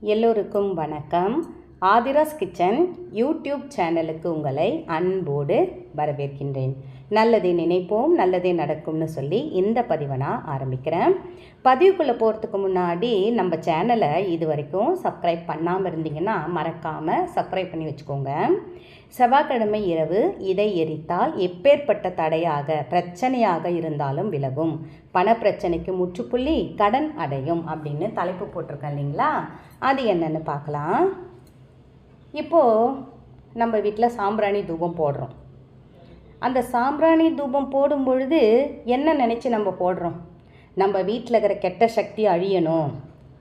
எல்லோருக்கும் வணக்கம். Aadhira's kitchen YouTube சேனலுக்கு உங்களை அன்போடு வரவேற்கின்றேன். நல்லதே நினைப்போம் நல்லதே நடக்கும்னு சொல்லி இந்த பதிவை நான் ஆரம்பிக்கிறேன். பதிவுக்குள்ளே போகிறதுக்கு முன்னாடி நம்ம சேனலை இது வரைக்கும் சப்ஸ்கிரைப் பண்ணாமல் இருந்தீங்கன்னா மறக்காமல் சப்ஸ்கிரைப் பண்ணி வச்சுக்கோங்க. செவ்வாய்க்கிழமை இரவு இதை எரித்தால் எப்பேற்பட்ட தடையாக பிரச்சனையாக இருந்தாலும் விலகும். பணப்பிரச்சனைக்கு முற்றுப்புள்ளி கடன் அடையும் அப்படின்னு தலைப்பு போட்டிருக்கேன் இல்லைங்களா? அது என்னென்னு பார்க்கலாம். இப்போது நம்ம வீட்டில் சாம்பிராணி தூபம் போடுறோம். அந்த சாம்பிராணி தூபம் போடும் பொழுது என்ன நினச்சி நம்ம போடுறோம்? நம்ம வீட்டில் இருக்கிற கெட்ட சக்தி அழியணும்.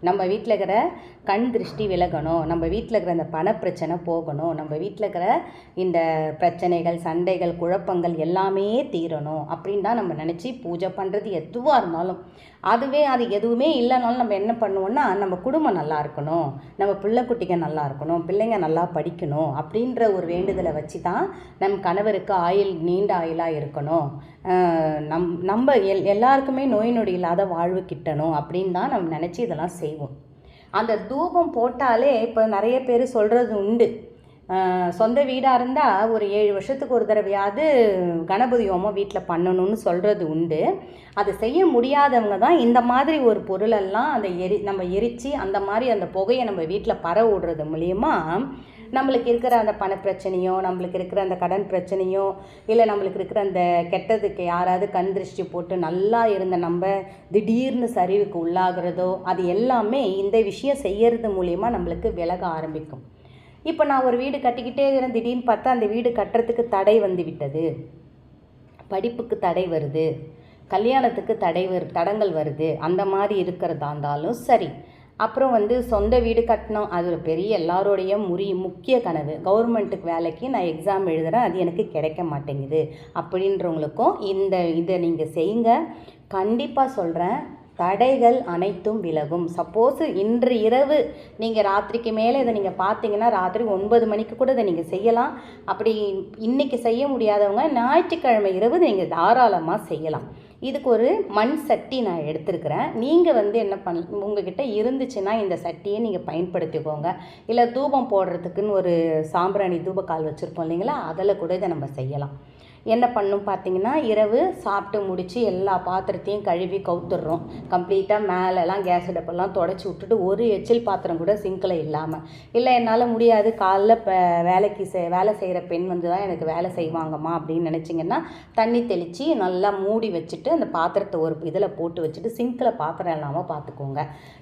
நம்ம வீட்டில் இருக்கிற கண் திருஷ்டி விலகணும். நம்ம வீட்டில் இருக்கிற அந்த பணப்பிரச்சனை போகணும். நம்ம வீட்டில் இருக்கிற இந்த பிரச்சனைகள் சண்டைகள் குழப்பங்கள் எல்லாமே தீரணும் அப்படின்னு தான் நம்ம நினச்சி பூஜை பண்ணுறது எதுவாக இருந்தாலும். அதுவே அது எதுவுமே இல்லைனாலும் நம்ம என்ன பண்ணுவோம்னா நம்ம குடும்பம் நல்லா இருக்கணும். நம்ம பிள்ளை குட்டிங்க நல்லா இருக்கணும். பிள்ளைங்க நல்லா படிக்கணும் அப்படின்ற ஒரு வேண்டுதலை வச்சு தான் நம் கணவருக்கு ஆயில் நீண்ட ஆயிலாக இருக்கணும். நம் நம்ம எல் எல்லாருக்குமே நோய் நொடி இல்லாத வாழ்வு கிட்டணும் அப்படின்னு தான் நம்ம நினச்சி இதெல்லாம் செய்வோம். அந்த தூபம் போட்டாலே இப்போ நிறைய பேர் சொல்கிறது உண்டு. சொந்த வீடாக இருந்தால் ஒரு ஏழு வருஷத்துக்கு ஒரு தடவையாவது கணபதி ஹோமம் வீட்டில் பண்ணணும்னு சொல்கிறது உண்டு. அதை செய்ய முடியாதவங்க தான் இந்த மாதிரி ஒரு பொருளெல்லாம் அந்த எரி நம்ம எரித்து அந்த மாதிரி அந்த புகையை நம்ம வீட்டில் பரவ விடுறது மூலியமா நம்மளுக்கு இருக்கிற அந்த பண பிரச்சனையோ நம்மளுக்கு இருக்கிற அந்த கடன் பிரச்சனையோ இல்லை நம்மளுக்கு இருக்கிற அந்த கெட்டதுக்கு யாராவது கண் திருஷ்டி போட்டு நல்லா இருந்த நம்ம திடீர்னு சரிவுக்கு உள்ளாகிறதோ அது எல்லாமே இந்த விஷயம் செய்கிறது மூலியமாக நம்மளுக்கு விலக ஆரம்பிக்கும். இப்போ நான் ஒரு வீடு கட்டிக்கிட்டே இருக்கிறேன். திடீர்னு பார்த்தா அந்த வீடு கட்டுறதுக்கு தடை வந்து விட்டது படிப்புக்கு தடை வருது. கல்யாணத்துக்கு தடை வரு தடங்கள் வருது. அந்த மாதிரி இருக்கிறதா இருந்தாலும் சரி. அப்புறம் வந்து சொந்த வீடு கட்டணும். அது ஒரு பெரிய எல்லாரோடைய முறி முக்கிய கனவு. கவர்மெண்ட்டுக்கு வேலைக்கு நான் எக்ஸாம் எழுதுகிறேன் அது எனக்கு கிடைக்க மாட்டேங்குது. அப்படின்றவங்களுக்கும் இந்த இதை நீங்கள் செய்யுங்க. கண்டிப்பாக சொல்கிறேன் தடைகள் அனைத்தும் விலகும். சப்போஸ் இன்று இரவு நீங்கள் ராத்திரிக்கு மேலே இதை நீங்கள் பார்த்தீங்கன்னா ராத்திரி ஒன்பது மணிக்கு கூட இதை நீங்கள் செய்யலாம். அப்படி இன்றைக்கி செய்ய முடியாதவங்க ஞாயிற்றுக்கிழமை இரவு நீங்கள் தாராளமாக செய்யலாம். இதுக்கு ஒரு மண் சட்டி நான் எடுத்துருக்கிறேன். நீங்கள் வந்து என்ன பண் உங்ககிட்ட இருந்துச்சுன்னா இந்த சட்டியை நீங்கள் பயன்படுத்திக்கோங்க. இல்லை தூபம் போடுறதுக்குன்னு ஒரு சாம்பிராணி தூபக்கால் வச்சுருப்போம் இல்லைங்களா? அதில் கூட இதை நம்ம செய்யலாம். என்ன பண்ணும் பார்த்தீங்கன்னா இரவு சாப்பிட்டு முடித்து எல்லா பாத்திரத்தையும் கழுவி கவுத்துடுறோம். கம்ப்ளீட்டாக மேலெல்லாம் கேஸ் அடுப்பெல்லாம் தொடச்சி விட்டுட்டு ஒரு எச்சில் பாத்திரம் கூட சிங்கில் இல்லாமல் இல்லை என்னால் முடியாது. காலைல இப்போ வேலைக்கு செ வேலை செய்கிற பெண் வந்து தான் எனக்கு வேலை செய்வாங்கம்மா அப்படின்னு நினச்சிங்கன்னா தண்ணி தெளித்து நல்லா மூடி வச்சுட்டு அந்த பாத்திரத்தை ஒரு இதில் போட்டு வச்சுட்டு சிங்கில் பாத்திரம் இல்லாமல் பார்த்துக்கோங்க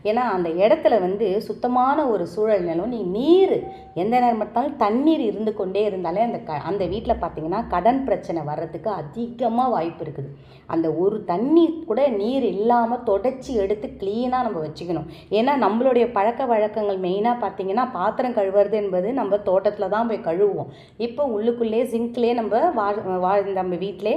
ஏன்னா அந்த இடத்துல வந்து சுத்தமான ஒரு சூழல் நிலம் நீ நீர் எந்த நேரம் பார்த்தாலும் தண்ணீர் இருந்து கொண்டே இருந்தாலே அந்த க அந்த வீட்டில் பார்த்தீங்கன்னா கடன் பிரச்சனை வர்றதுக்கு அதிகமாக வாய்ப்பு இருக்குது. அந்த ஒரு தண்ணி கூட நீர் இல்லாமல் தொடச்சி எடுத்து க்ளீனாக நம்ம வச்சுக்கணும். ஏன்னா நம்மளுடைய பழக்க வழக்கங்கள் மெயினாக பார்த்தீங்கன்னா பாத்திரம் கழுவுறது என்பது நம்ம தோட்டத்தில் தான் போய் கழுவுவோம். இப்போ உள்ளுக்குள்ளே சிங்க்லேயே நம்ம வா வா நம்ம வீட்டிலே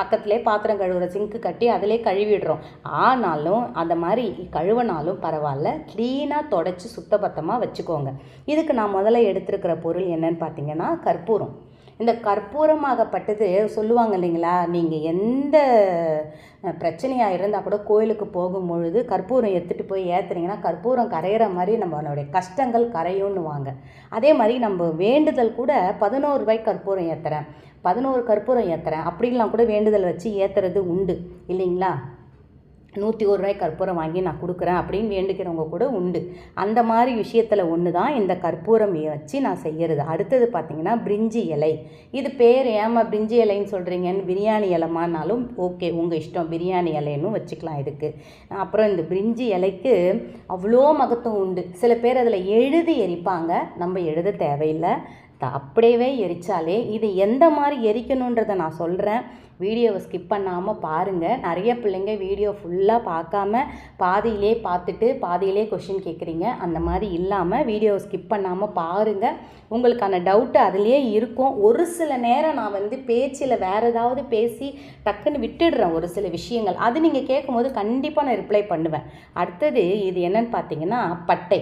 பக்கத்துலேயே பாத்திரம் கழுவுற சிங்க்கு கட்டி அதிலே கழுவிடுறோம். ஆனாலும் அந்த மாதிரி கழுவினாலும் பரவாயில்ல. க்ளீனாக தொடச்சி சுத்தபத்தமாக வச்சுக்கோங்க. இதுக்கு நான் முதல்ல எடுத்திருக்கிற பொருள் என்னன்னு பார்த்தீங்கன்னா கற்பூரம். இந்த கற்பூரமாகப்பட்டது சொல்லுவாங்க இல்லைங்களா? நீங்கள் எந்த பிரச்சனையாக இருந்தால் கூட கோயிலுக்கு போகும் பொழுது கற்பூரம் எடுத்துகிட்டு போய் ஏற்றுனீங்கன்னா கற்பூரம் கரையிற மாதிரி நம்மளுடைய கஷ்டங்கள் கரையும்னுவாங்க. அதே மாதிரி நம்ம வேண்டுதல் கூட பதினோரு ரூபாய்க்கு கற்பூரம் ஏற்றுறேன் பதினோரு கற்பூரம் ஏற்றுறேன் அப்படின்லாம் கூட வேண்டுதல் வச்சு ஏற்றுறது உண்டு. இல்லைங்களா? நூற்றி ஒரு ரூபாய் கற்பூரம் வாங்கி நான் கொடுக்குறேன் அப்படின்னு வேண்டுக்கிறவங்க கூட உண்டு. அந்த மாதிரி விஷயத்தில் ஒன்று தான் இந்த கற்பூரம் வச்சு நான் செய்கிறது அடுத்தது பார்த்திங்கன்னா பிரிஞ்சி இலை. இது பேர் ஏமா பிரிஞ்சி இலைன்னு சொல்கிறீங்கன்னு பிரியாணி இலைமானாலும் ஓகே உங்கள் இஷ்டம். பிரியாணி இலைன்னு வச்சுக்கலாம் இதுக்கு. அப்புறம் இந்த பிரிஞ்சி இலைக்கு அவ்வளோ மகத்துவம் உண்டு. சில பேர் அதில் எழுதி எரிப்பாங்க. நம்ம எழுத தேவையில்லை. அப்படியே எரித்தாலே இது எந்த மாதிரி எரிக்கணுன்றதை நான் சொல்கிறேன் வீடியோவை ஸ்கிப் பண்ணாமல் பாருங்கள் நிறைய பிள்ளைங்க வீடியோ ஃபுல்லாக பார்க்காம பாதியிலே பார்த்துட்டு பாதியிலே கொஷின் கேட்குறீங்க அந்த மாதிரி இல்லாமல் வீடியோவை ஸ்கிப் பண்ணாமல் பாருங்கள் உங்களுக்கான டவுட்டு அதுலேயே இருக்கும். ஒரு சில நேரம் நான் வந்து பேச்சில் வேறு ஏதாவது பேசி டக்குன்னு விட்டுடுறேன் ஒரு சில விஷயங்கள். அது நீங்கள் கேட்கும்போது கண்டிப்பாக நான் ரிப்ளை பண்ணுவேன். அடுத்தது இது என்னன்னு பார்த்தீங்கன்னா பட்டை.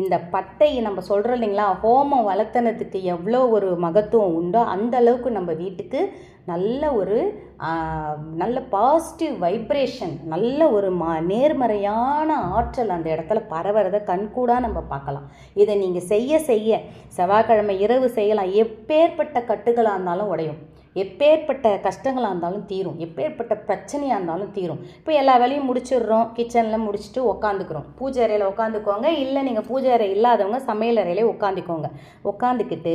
இந்த பட்டையை நம்ம சொல்கிறோம் இல்லைங்களா ஹோமம் வளர்த்தனத்துக்கு எவ்வளோ ஒரு மகத்துவம் உண்டோ அந்த அளவுக்கு நம்ம வீட்டுக்கு நல்ல ஒரு நல்ல பாசிட்டிவ் வைப்ரேஷன் நல்ல ஒரு மா நேர்மறையான ஆற்றல் அந்த இடத்துல பரவுறத கண்கூடாக நம்ம பார்க்கலாம். இதை நீங்கள் செய்ய செய்ய செவ்வாய்க்கிழமை இரவு செய்யலாம். எப்பேற்பட்ட கட்டுகளாக இருந்தாலும் உடையும். எப்பேற்பட்ட கஷ்டங்களாக இருந்தாலும் தீரும். எப்பேற்பட்ட பிரச்சனையாக இருந்தாலும் தீரும். இப்போ எல்லா வேலையும் முடிச்சிடுறோம். கிச்சனில் முடிச்சுட்டு உக்காந்துக்கிறோம். பூஜை அறையில் உட்காந்துக்கோங்க இல்லை நீங்கள் பூஜை அறை இல்லாதவங்க சமையல் அறையிலே உட்காந்துக்கோங்க உட்காந்துக்கிட்டு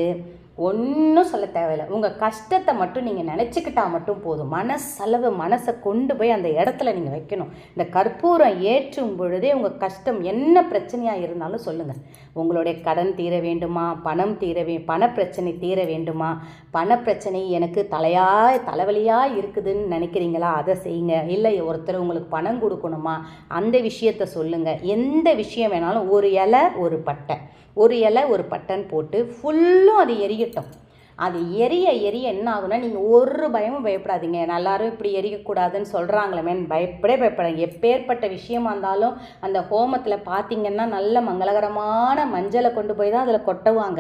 ஒன்றும் சொல்ல தேவையில்லை. உங்கள் கஷ்டத்தை மட்டும் நீங்கள் நினச்சிக்கிட்டா மட்டும் போதும். மனசளவு மனசை கொண்டு போய் அந்த இடத்துல நீங்கள் வைக்கணும். இந்த கற்பூரம் ஏற்றும் பொழுதே உங்கள் கஷ்டம் என்ன பிரச்சனையாக இருந்தாலும் சொல்லுங்கள் உங்களுடைய கடன் தீர வேண்டுமா? பணம் தீர வே பண பிரச்சனை தீர வேண்டுமா? பண பிரச்சனை எனக்கு தலையா தலைவலியாக இருக்குதுன்னு நினைக்கிறீங்களா? அதை செய்யுங்க. இல்லை ஒருத்தர் உங்களுக்கு பணம் கொடுக்கணுமா? அந்த விஷயத்த சொல்லுங்கள் எந்த விஷயம் வேணாலும் ஒரு இலை ஒரு பட்டை. ஒரு இலை ஒரு பட்டன் போட்டு ஃபுல்லும் அது எரியட்டும் அது எரிய எரிய என்ன ஆகும்னா நீங்கள் ஒரு பயமும் பயப்படாதீங்க. எல்லாரும் இப்படி எரியக்கூடாதுன்னு சொல்கிறாங்களே பயப்படே பயப்படாங்க எப்பேற்பட்ட விஷயமா இருந்தாலும் அந்த ஹோமத்தில் பார்த்தீங்கன்னா நல்ல மங்களகரமான மஞ்சளை கொண்டு போய் தான் அதில் கொட்டுவாங்க.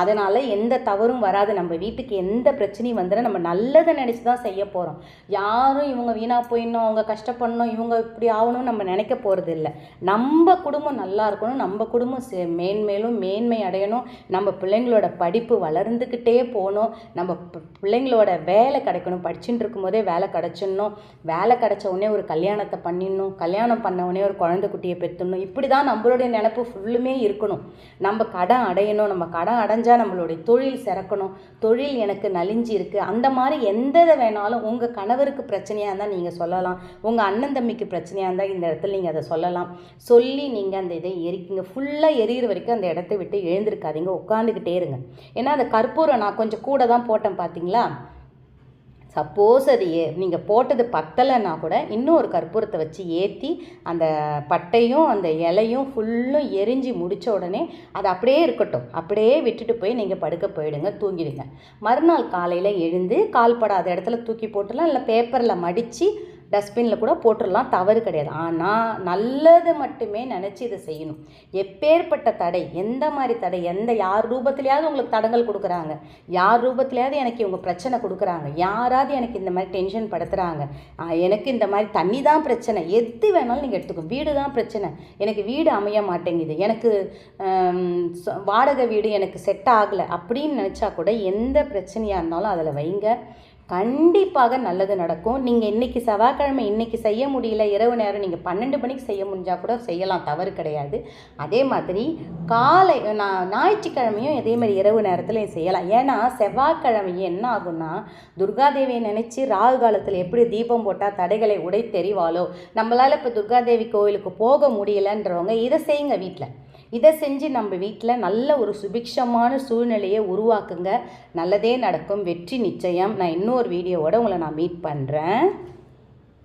அதனால் எந்த தவறும் வராது. நம்ம வீட்டுக்கு எந்த பிரச்சனையும் வந்துடும் நம்ம நல்லதை நினச்சி தான் செய்ய போகிறோம் யாரும் இவங்க வீணாக போயிடணும் அவங்க கஷ்டப்படணும் இவங்க இப்படி ஆகணும்னு நம்ம நினைக்க போகிறது இல்லை. நம்ம குடும்பம் நல்லா இருக்கணும். நம்ம குடும்பம் மேன்மேலும் மேன்மை அடையணும். நம்ம பிள்ளைங்களோட படிப்பு வளர்ந்துக்கிட்டே போ போகணும். நம்ம பிள்ளைங்களோட வேலை கிடைக்கணும். படிச்சுட்டு இருக்கும்போதே வேலை கிடச்சிடணும். வேலை கிடச்ச உடனே ஒரு கல்யாணத்தை பண்ணிடணும். கல்யாணம் பண்ண உடனே ஒரு குழந்தை குட்டியை பெற்றுடணும் இப்படி தான் நம்மளுடைய நினப்பு ஃபுல்லுமே இருக்கணும். நம்ம கடன் அடையணும். நம்ம கடன் அடைஞ்சால் நம்மளுடைய தொழில் சிறக்கணும். தொழில் எனக்கு நலிஞ்சு இருக்குது அந்த மாதிரி எந்த இதை வேணாலும் உங்கள் கணவருக்கு பிரச்சனையாக இருந்தால் நீங்கள் சொல்லலாம். உங்கள் அண்ணன் தம்பிக்கு பிரச்சனையாக இருந்தால் இந்த இடத்துல நீங்கள் அதை சொல்லலாம். சொல்லி நீங்கள் அந்த இதை எரிக்குங்க. ஃபுல்லாக எரியிற வரைக்கும் அந்த இடத்த விட்டு எழுந்திருக்காதீங்க. உட்காந்துக்கிட்டே இருங்க. ஏன்னா அந்த கற்பூரம் நான் கொஞ்சம் கொஞ்சம் கூட தான் போட்டேன் பார்த்தீங்களா சப்போஸ் அது ஏ நீங்கள் போட்டது பத்தலைன்னா கூட இன்னும் ஒரு கற்பூரத்தை வச்சு ஏற்றி அந்த பட்டையும் அந்த இலையும் ஃபுல்லும் எரிஞ்சு முடித்த உடனே அது அப்படியே இருக்கட்டும். அப்படியே விட்டுட்டு போய் நீங்கள் படுக்க போயிடுங்க தூங்கிடுங்க. மறுநாள் காலையில் எழுந்து கால்படாத இடத்துல தூக்கி போட்டுலாம் இல்லை பேப்பரில் மடித்து டஸ்ட்பினில் கூட போட்டுடலாம் தவறு கிடையாது. ஆனால் நல்லது மட்டுமே நினச்சி இதை செய்யணும். எப்பேற்பட்ட தடை எந்த மாதிரி தடை எந்த யார் ரூபத்திலையாவது உங்களுக்கு தடங்கள் கொடுக்குறாங்க. யார் ரூபத்திலையாவது எனக்கு இவங்க பிரச்சனை கொடுக்குறாங்க. யாராவது எனக்கு இந்த மாதிரி டென்ஷன் படுத்துகிறாங்க எனக்கு இந்த மாதிரி தண்ணி தான் பிரச்சனை. எது வேணாலும் நீங்கள் எடுத்துக்கோ. வீடு தான் பிரச்சனை. எனக்கு வீடு அமைய மாட்டேங்குது. எனக்கு வாடகை வீடு எனக்கு செட் ஆகலை அப்படின்னு நினச்சா கூட எந்த பிரச்சனையாக இருந்தாலும் அதில் வைங்க. கண்டிப்பாக நல்லது நடக்கும். நீங்கள் இன்றைக்கி செவ்வாய்க்கிழமை இன்னைக்கு செய்ய முடியல இரவு நேரம் நீங்கள் பன்னெண்டு மணிக்கு செய்ய முடிஞ்சால் கூட செய்யலாம் தவறு கிடையாது. அதே மாதிரி காலை நான் ஞாயிற்றுக்கிழமையும் இதே மாதிரி இரவு நேரத்துலையும் செய்யலாம். ஏன்னா செவ்வாய்க்கிழமை என்ன ஆகும்னா துர்காதேவியை நினச்சி ராகு காலத்தில் எப்படி தீபம் போட்டால் தடைகளை உடை தெரிவாளோ நம்மளால் இப்போ துர்காதேவி கோவிலுக்கு போக முடியலன்றவங்க இதை செய்யுங்க வீட்டில் இதை செஞ்சு நம்ம வீட்டில் நல்ல ஒரு சுபிக்ஷமான சூழ்நிலையை உருவாக்குங்க. நல்லதே நடக்கும். வெற்றி நிச்சயம். நான் இன்னொரு வீடியோவோட உங்களை நான் மீட் பண்ணுறேன்